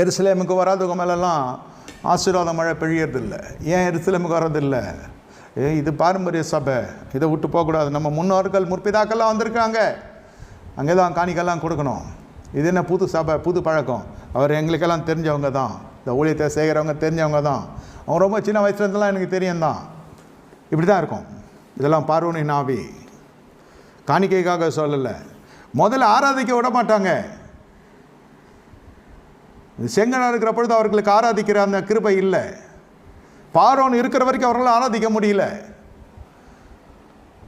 எருசலேமுக்கு வராதவங்க மேலெல்லாம் ஆசீர்வாத மழை பெழியறதில்லை ஏன் எருசலேமுக்கு வர்றதில்லை? ஏ இது பாரம்பரிய சபை. இதை விட்டு போகக்கூடாது. நம்ம முன்னோர்கள் முற்பிதாக்கள்லாம் வந்திருக்காங்க அங்கே தான் காணிக்கெல்லாம் கொடுக்கணும். இது என்ன புது சபை புது பழக்கம்? அவர் எங்களுக்கெல்லாம் தெரிஞ்சவங்க தான். இந்த ஊழியத்தை செய்கிறவங்க தெரிஞ்சவங்க தான். அவங்க ரொம்ப சின்ன வயசுலேருந்துலாம் எனக்கு தெரியும் தான். இப்படி தான் இருக்கும். இதெல்லாம் பார்வனின் நாவி காணிக்கைக்காக சொல்லலை. முதல்ல ஆராதிக்க விட மாட்டாங்க செங்கனா இருக்கிற பொழுது அவர்களுக்கு ஆராதிக்கிற அந்த கிருபை இல்லை. பாரோன் இருக்கிற வரைக்கும் அவர்களால் ஆராதிக்க முடியல.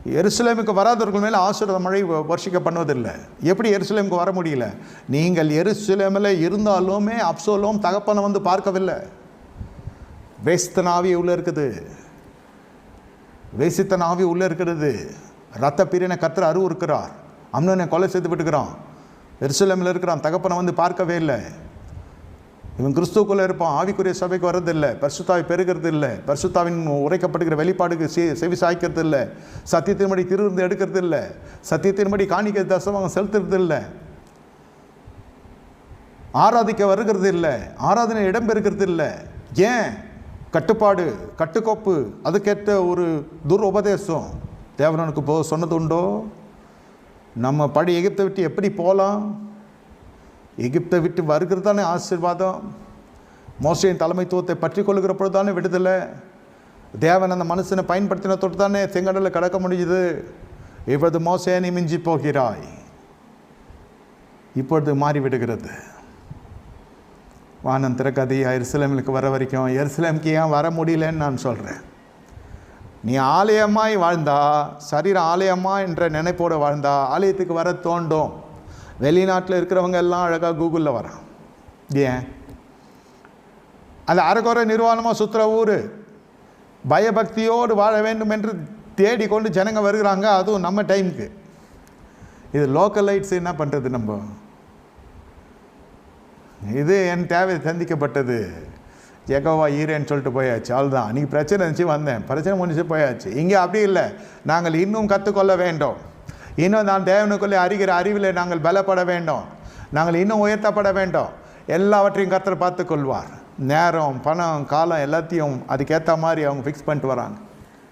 எருசலேமுக்கு வராதவர்கள் மேலே ஆசீர்வாத மழை வ- வர்ஷிக்க பண்ணுவதில்லை எப்படி எருசலேமுக்கு வர முடியல? நீங்கள் எருசலேமில் இருந்தாலுமே அப்சோலும் தகப்பனை வந்து பார்க்கவில்லை. வேஸ்தன் ஆவி உள்ளே இருக்குது. வேசித்தன் ஆவி உள்ளே இருக்கிறது. ரத்த பிரினை கத்திர அருவு இருக்கிறார் அம்னனை கொலை செய்து விட்டுக்கிறான். எருசலேமில் இருக்கிறான். தகப்பனை வந்து பார்க்கவே இல்லை. இவன் கிறிஸ்துக்குள்ளே இருப்பான். ஆவிக்குரிய சபைக்கு வர்றதில்லை. பரிசுத்தாவை பெருகிறது இல்லை பரிசுத்தாவின் உரைக்கப்படுகிற வெளிப்பாடுக்கு செ செவி சாய்க்கிறது இல்லை சத்தியத்தின்படி திருவிருந்து எடுக்கிறது இல்லை சத்தியத்தின்படி காணிக்க தசமாக செலுத்துறது இல்லை ஆராதிக்க வருகிறது இல்லை ஆராதனை இடம்பெறுகிறது இல்லை ஏன்? கட்டுப்பாடு கட்டுக்கோப்பு அதுக்கேற்ற ஒரு துர் உபதேசம் தேவனனுக்கு போ சொன்னது உண்டோ? நம்ம படி எகிப்தை விட்டு எப்படி போகலாம் எகிப்தை விட்டு வருகிறது தானே ஆசீர்வாதம்? மோசையின் தலைமைத்துவத்தை பற்றி கொள்கிற பொழுது தானே விடுதலை? தேவன் அந்த மனுஷனை பயன்படுத்தின தொட்டு தானே செங்கடலில் கடக்க முடியுது? இப்பொழுது மோசையை நீ மிஞ்சி போகிறாய். இப்பொழுது மாறிவிடுகிறது. வானம் திறக்கதி எருசலேமிலுக்கு வர வரைக்கும். எருசலேமுக்கு ஏன் வர முடியலன்னு நான் சொல்கிறேன் நீ ஆலயமாய் வாழ்ந்தா சரீர ஆலயமா என்ற நினைப்போடு வாழ்ந்தா ஆலயத்துக்கு வர தோண்டும். வெளிநாட்டில் இருக்கிறவங்க எல்லாம் அழகாக கூகுளில் வரான். ஏன்? அந்த அரைக்குறை நிர்வாணமாக சுற்றுற ஊர். பயபக்தியோடு வாழ வேண்டும் என்று தேடிக்கொண்டு ஜனங்க வருகிறாங்க அதுவும் நம்ம டைமுக்கு. இது லோக்கல் லைட்ஸ் என்ன பண்ணுறது நம்ம? இது என் தேவை சந்திக்கப்பட்டது ஜெகவா ஈரேன்னு சொல்லிட்டு போயாச்சு. அவ்வளோதான் அன்றைக்கி பிரச்சனை இருந்துச்சு வந்தேன். பிரச்சனை முடிஞ்சு போயாச்சு. இங்கே அப்படி இல்லை. நாங்கள் இன்னும் கற்றுக்கொள்ள வேண்டும். இன்னும் நான் தேவனுக்குள்ளே அறிகிற அறிவில் நாங்கள் பலப்பட வேண்டும். நாங்கள் இன்னும் உயர்த்தப்பட வேண்டும். எல்லாவற்றையும் கத்தர் பார்த்து கொள்வார் நேரம் பணம் காலம் எல்லாத்தையும் அதுக்கேற்ற மாதிரி அவங்க ஃபிக்ஸ் பண்ணிட்டு வராங்க.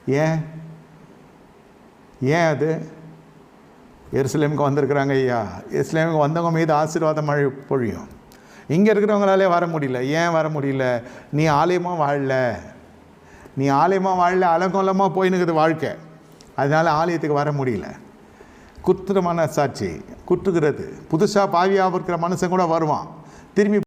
ஏன்? ஏன் அது? எருசலேமுக்கு வந்திருக்கிறாங்க ஐயா. எருசலேமுக்கு வந்தவங்க மீது ஆசீர்வாத மழை பொழியும். இங்கே இருக்கிறவங்களாலே வர முடியல. ஏன் வர முடியல? நீ ஆலயமாக வாழல. நீ ஆலயமாக வாழல அலங்கோலமாக போயினுக்குது வாழ்க்கை. அதனால் ஆலயத்துக்கு வர முடியல. குற்றமான சாட்சி. குற்றுகிறது புதுசாக பாவியாக இருக்கிற மனுஷன் கூட வருவான். திரும்பி